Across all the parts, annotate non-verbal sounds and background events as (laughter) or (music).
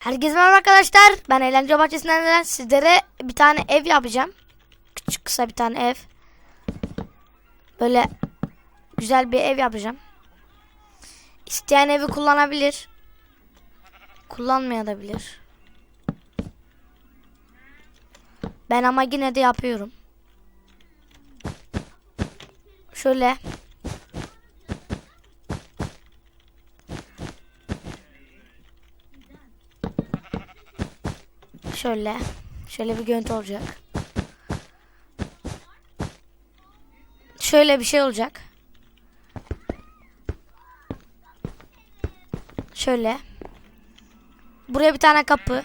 Herkese merhaba arkadaşlar. Ben Eğlence Bahçesi'nden sizlere bir tane ev yapacağım. Küçük kısa bir tane ev. Böyle güzel bir ev yapacağım. İsteyen evi kullanabilir. Kullanmayabilir. Ben ama yine de yapıyorum. Şöyle. Şöyle. Şöyle bir görüntü olacak. Şöyle bir şey olacak. Şöyle. Buraya bir tane kapı.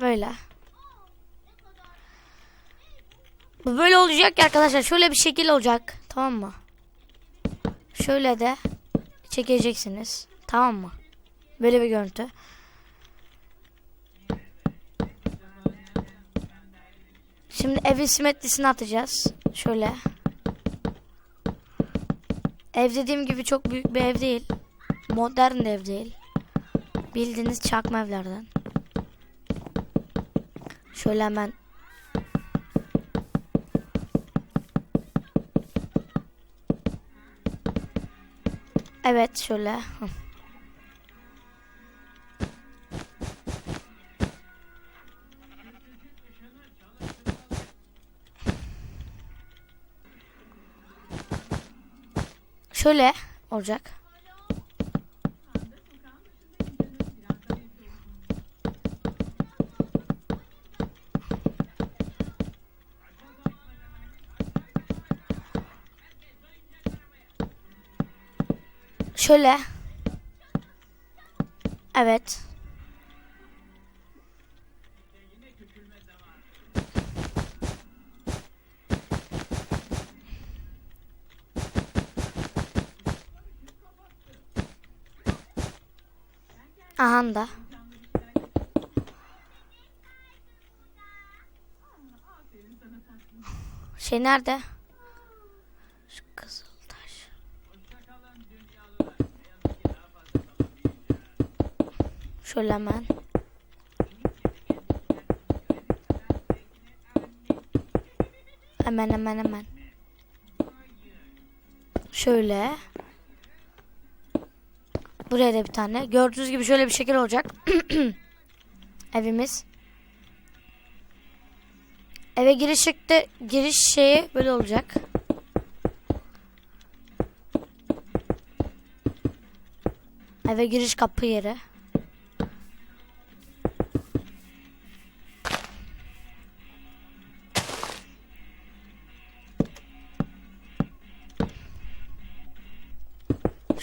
Böyle. Bu böyle olacak ya arkadaşlar. Şöyle bir şekil olacak. Tamam mı? Şöyle de çekeceksiniz. Tamam mı? Böyle bir görüntü. Şimdi evin simetrisini atacağız. Şöyle. Ev dediğim gibi çok büyük bir ev değil. Modern de ev değil. Bildiğiniz çakma evlerden. Şöyle hemen Evet şöyle. Şöyle olacak. Şöyle. Evet. Aha da. Şey nerede? Şu Kızıltaş. Şöyle hemen. Hemen hemen hemen. Şöyle. Buraya da bir tane. Gördüğünüz gibi şöyle bir şekil olacak. (clears throat) Evimiz. Eve girişte giriş şeyi böyle olacak. Eve giriş kapı yeri.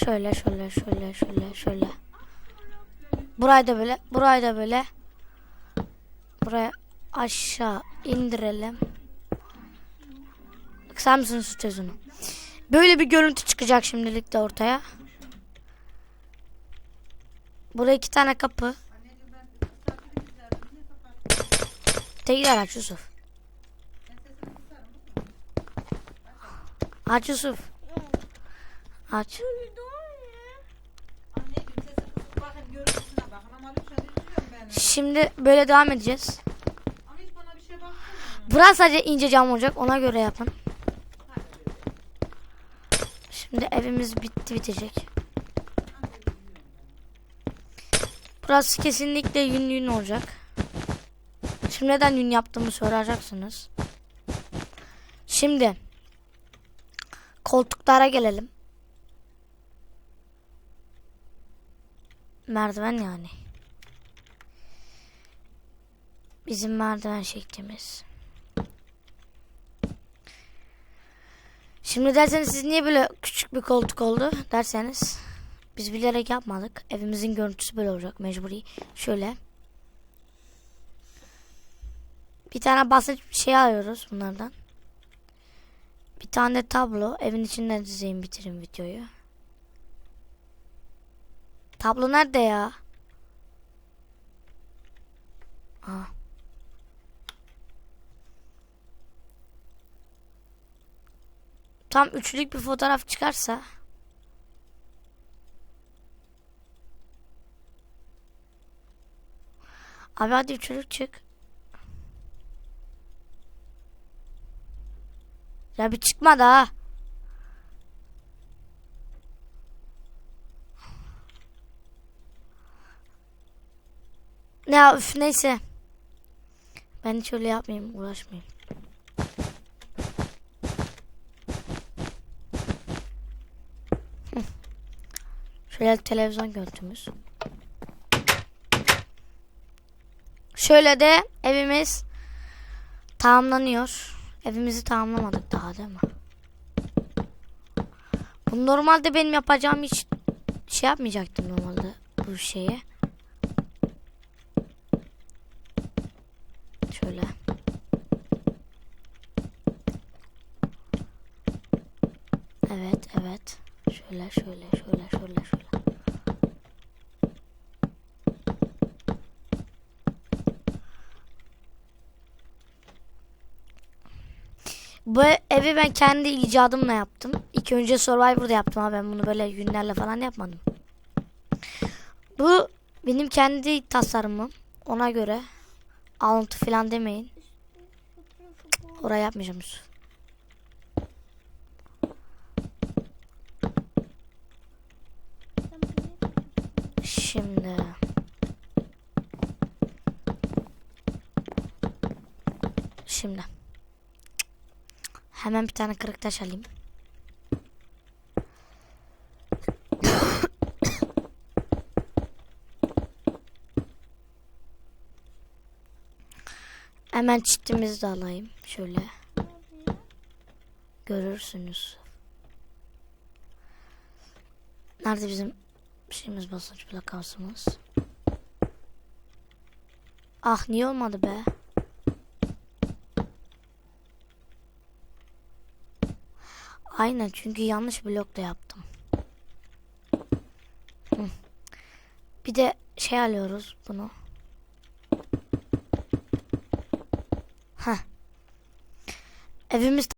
Şöyle şöyle şöyle şöyle şöyle. Burayı da böyle, burayı da böyle. Buraya aşağı indirelim. Kısar mısınız şu tezunu? Böyle bir görüntü çıkacak şimdilik de ortaya. Buraya iki tane kapı. Tekrar aç Yusuf. Aç Yusuf. Aç. Şimdi böyle devam edeceğiz. Bir şey. Burası sadece ince cam olacak. Ona göre yapın. Şimdi evimiz bitti bitecek. Burası kesinlikle yün yün olacak. Şimdi neden yün yaptığımı soracaksınız. Şimdi koltuklara gelelim. Merdiven yani. Bizim merdiven şeklimiz. Şimdi derseniz siz niye böyle küçük bir koltuk oldu derseniz biz bilerek yapmadık. Evimizin görüntüsü böyle olacak mecburi. Şöyle. Bir tane basit bir şey alıyoruz bunlardan. Bir tane tablo. Evin içinden dizeyim bitirin videoyu. Tablo nerede ya? Aa. Tam üçlük bir fotoğraf çıkarsa. Abi hadi üçlük çık. Ya bir çıkmadı ha. Ya üf neyse. Ben hiç öyle yapmayayım uğraşmayayım. Şöyle televizyon görüntümüz. Şöyle de evimiz tamamlanıyor. Evimizi tamamlamadık daha değil mi? Bu normalde benim yapacağım hiç şey yapmayacaktım normalde bu şeye. Şöyle. Evet, evet. Şöyle, şöyle, şöyle, şöyle. Bu evi ben kendi icadımla yaptım. İlk önce Survivor'da yaptım ama ben bunu böyle günlerle falan yapmadım. Bu benim kendi tasarımım. Ona göre alıntı falan demeyin. Oraya yapmayacağım Yusuf. Şimdi Şimdi Hemen bir tane kırık taş alayım. Hemen çitimizi de alayım. Şöyle. Görürsünüz. Nerede bizim şeyimiz basınç plakasımız? Ah niye olmadı be? Aynen çünkü yanlış blokla yaptım. Hı. Bir de şey alıyoruz bunu. Heh. Evimiz